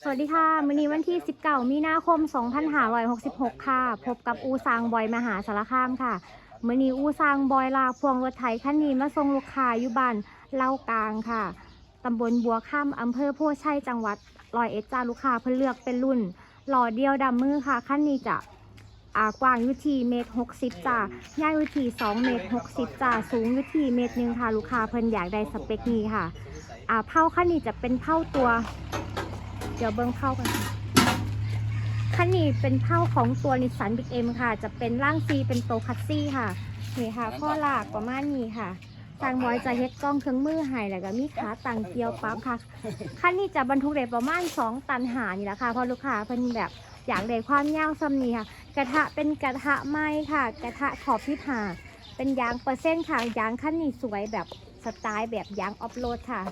สวัสดีค่ะมื้อนี้วันที่ 19 มีนาคม 2566 ค่ะ พบกับอูซางบอยมหาสารคามค่ะมื้อนี้อูซางบอยลาพวงรถไถคันนี้มาส่งลูกค้าอยู่บ้านเล่ากลางค่ะตำบลบัวค่ำอำเภอโพชัยจังหวัดร้อยเอ็ดจ้าลูกค้าเพิ่นเลือกเป็นรุ่นหล่อเดียวดำมือค่ะคันนี้จะอ่ากว้างยู่ที่เมตร60จ้ายาวยู่ที่2เมตร60จ้าสูงยู่ที่เมตรหนึ่งค่ะลูกค้าเพิ่นอยากได้สเปคนี้ค่ะ อ่าเผาคันนี้จะเป็นเผาตัว เดี๋ยวเบิ้งเข้ากันค่ะคันนี้เป็นเท่าของตัวนิสสันบิ๊กเอ็มค่ะ จะเป็นร่างซีเป็นโตคัสซี่ค่ะนี่ค่ะข้อหลากประมาณนี้ค่ะทางบอยจะเฮ็ดกล้องเครื่องมือให้แล้วก็มีขาต่างเกียวปั๊บค่ะคันนี้จะบรรทุกได้ประมาณ2ตันหานี่แหละค่ะเพราะลูกค้าเพิ่นแบบอยากได้ความยาวซ้ำนี้ค่ะ กระทะเป็นกระทะไม้ค่ะ กระทะขอบที่ผาเป็นยางเปอร์เซ็นต์ค่ะยางคันนี้สวยแบบสไตล์แบบยางออฟโรดค่ะ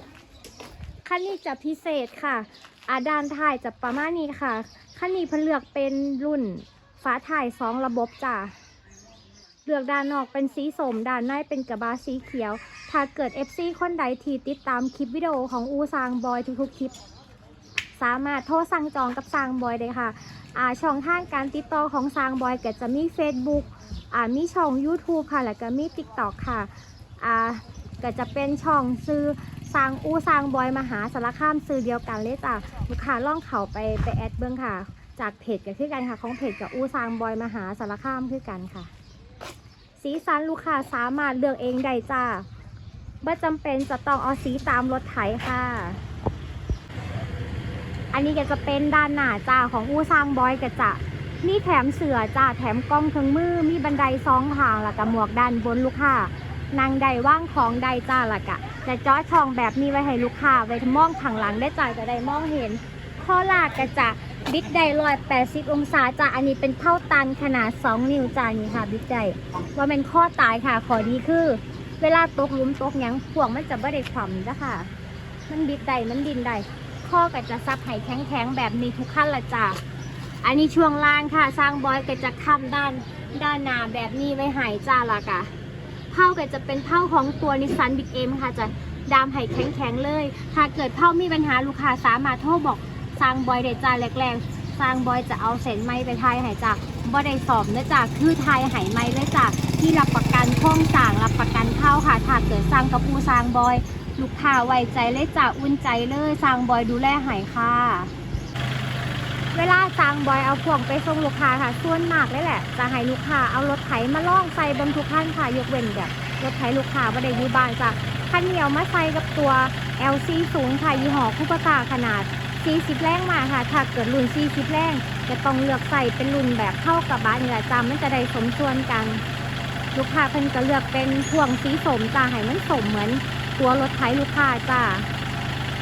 คันนี้จะพิเศษค่ะ อาดานท้ายจะประมาณนี้ค่ะคันนี้เพิ่นเลือกเป็นรุ่นฟ้าถ่ายสองระบบจ้ะเลือกด้านนอกเป็นสีสมด้านในเป็นกระบะสีเขียว ถ้าเกิด FC คนใดที่ติดตามคลิปวิดีโอของอูซางบอยทุกๆคลิป สามารถโทรสั่งจองกับซางบอยได้ค่ะอ่าช่องทางการติดต่อของซางบอยก็จะมี Facebook อ่ามีช่อง YouTube ค่ะ แล้วก็มี TikTok ค่ะอ่าก็จะเป็นช่องซื้อ สร้างอู้สร้างบอยมหาสารคามซื้อเดียวกันเลยจ้ะลูกค้าล่องเขาไปไปแอดเบิ้องค่ะ จากเพจกับคือกันค่ะ ของเพจกับอู้สร้างบอยมหาสารคามคือกันค่ะ สีสันลูกค้าสามารถเลือกเองได้จ้าไม่จำเป็นจะต้องเอาสีตามรถไถค่ะ อันนี้ก็จะเป็นด้านหน้าจ้าของอู้สร้างบอยก็จะมีแถมเสือจ้าแถมกล้องเครื่องมือ มีบันไดสองทางแล้วก็หมวกด้านบนลูกค้านางใดว่างของใดจ้าละกะ จะจาะช่องแบบนี้ไว้ให้ลูกค้าไว้มองข้างหลังได้จ่ายจะได้มองเห็นข้อลากกระจะบิ๊กได้ร้อยแปดสิบองศาจ้าอันนี้เป็นเท่าตันขนาด 2 นิ้วจ้านี่ค่ะบิ๊กไดว่าเป็นข้อตายค่ะ ขอดีคือ เวลาตกลุมตกยังพวงมันจะไม่ได้ความจ้ะค่ะ มันบิดไดมันดินไดข้อก็จะซับไห้แข็งๆแบบนี้ทุกขั้นละจ้าอันนี้ช่วงล่างค่ะ สร้างบอยก็จะค้ำด้านด้านหน้าแบบนี้ไว้ให้จ้าละกะ เผาก็จะเป็นเผาของตัวนิสสันบิ๊กเอ็มค่ะจะดามไห้แข็งๆเลยถ้าเกิดเผามีปัญหาลูกค้าสามารถโทรบอกสร้างบอยได้จ้าแรกๆสร้างบอยจะเอาเส้นไม้ไปทายไห้จ้าบ่ได้สอบเนื้อจ้าคือทายไห้ไม้เลยจ้าที่รับประกันโครงสางรับประกันเข้าค่ะถ้าเกิดสร้างกับผู้สร้างบอย ลูกค้าไว้ใจเลยจ้าอุ่นใจเลยสร้างบอยดูแลไห้ค่ะ เวลาสร้างบอยเอาพวงไปส่งลูกค้าค่ะส่วนมากเลยแหละ จะให้ลูกค้าเอารถไถมาล่องใส่บนทุกขั้นค่ะ ยกเว้นแบบรถไถลูกค้าไม่ได้อยู่บ้านจ้ะคันเดียวมาใส่กับตัว LC สูงค่ะยี่ห้อคูปตาขนาด 40 แรงมาค่ะ ถ้าเกิดรุ่น 40 แรงจะต้องเลือกใส่เป็นรุ่นแบบเข้ากับบ้านนี่แหละจ้ามันจะได้สมส่วนกัน ลูกค้าเพิ่นก็เลือกเป็นพวงสีสมจ้าให้มันสมเหมือนตัวรถไถลูกค้าจ้า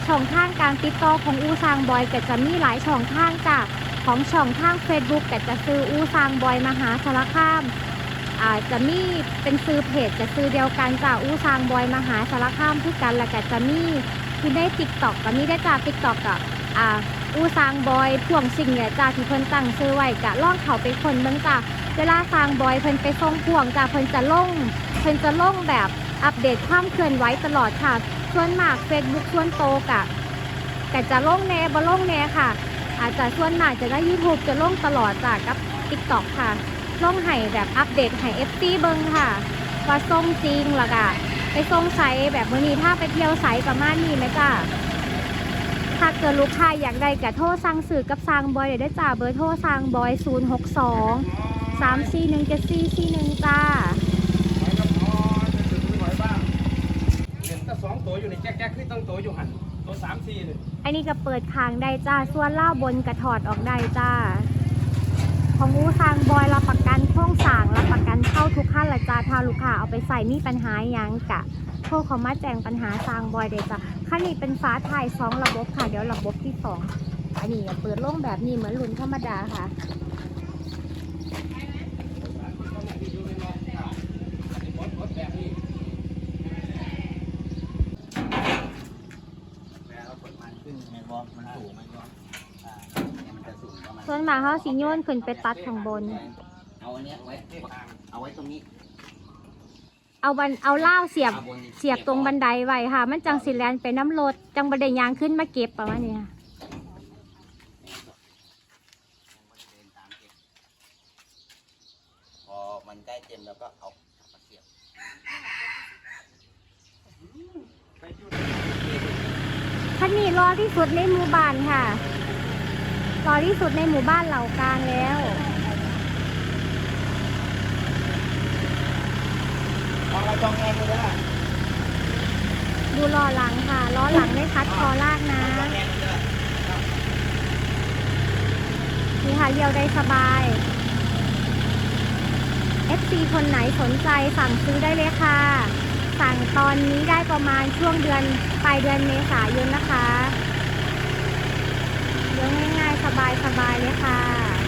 ช่องทางการติดต่อของอูซางบอยก็จะมีหลายช่องทางจ้ะของช่องทาง Facebook ก็จะซื้ออูซางบอยมหาสารคามอาจจะมีเป็นซื้อเพจจะซื้อเดียวกันจ้ะอูซางบอยมหาสารคามคือกันแล้วก็จะมีที่ได้ติ๊กต็อกก็มีได้จ้ะติ๊กต็อกกับอ่าอูซางบอยพ่วงสิ่งเนี่ยจ้ะที่เพิ่นตั้งซื้อไว้กะล่องเขาไปคนเบิ่งจ้ะเวลาซางบอยเพิ่นไปส่งพ่วงจ้ะเพิ่นจะล่งเพิ่นจะล่งแบบ อัปเดตความเคลื่อนไหวตลอดค่ะส่วนมาก Facebook ส่วนโตกะแต่จะลงแน่บ่ลงแน่ค่ะ อาจจะส่วนมากจะได้ YouTube จะลงตลอดจากกับ TikTok ค่ะลงให้แบบอัปเดตให้ FC เบิงค่ะ ว่าส่งจริงล่ะกะไปส่งไซแบบมื้อนี้ถ้าไปเที่ยวไซประมาณนี้ไหมจ้าถ้าเกิดลูกค้าอยากได้กะโทรสั่งซื้อกับซางบอยเดี๋ยวได้จ้าเบอร์โทรซางบอย 062 341 7441 จ้า เห็นแตัวอยู่ในแจ๊กๆคือต้องตัวอยู่หันตัวสามสี่เลยอันนี้ก็เปิดคางได้จ้า ส่วนล่าบนกระถอดออกได้จ้า ของอูทางบอยรับประกันโครงสร้างรับประกันเข้าทุกขั้นละจ้าถ้าลูกค้าเอาไปใส่มีปัญหายังกะโทรเขามาแจ้งปัญหาสร้างบอยได้จ้าขั้นนี้เป็นฟ้าถ่ายสองระบบค่ะ เดี๋ยวระบบที่สองอันนี้เปิดโล่งแบบนี้เหมือนรุ่นธรรมดาค่ะ แล้วกดมันขึ้นไงบอลมันสูงมันก็อ่าเนี่ยมันจะสูงประ มาณส่วนมากเขาสิโยนขึ้นไปตัดข้างบน เอาอันเนี้ยไว้เอาไว้ตรงนี้เอาบันเอาเล่าวเสียบเสียบตรงบันไดไว้ค่ะ มันจังสิแลนไปน้ำรถจังบันไดยางขึ้นมาเก็บประมาณนี้ค่ะพอมันใกล้เต็มแล้วก็เอามาเสียบคันนี้รอที่สุดในหมู่บ้านค่ะ รอที่สุดในหมู่บ้านเหล่ากลางแล้วลองเราจองแงดูด้วยดูล้อหลังค่ะ ล้อหลังไม่คัดคอลากนะจองแงดูด้วยนี่ค่ะเลี้ยวได้สบาย FC คนไหนสนใจสั่งซื้อได้เลยค่ะ สั่งตอนนี้ได้ประมาณช่วงเดือนปลายเดือนเมษายนนะคะ เลี้ยงง่ายๆ สบายๆเลยค่ะ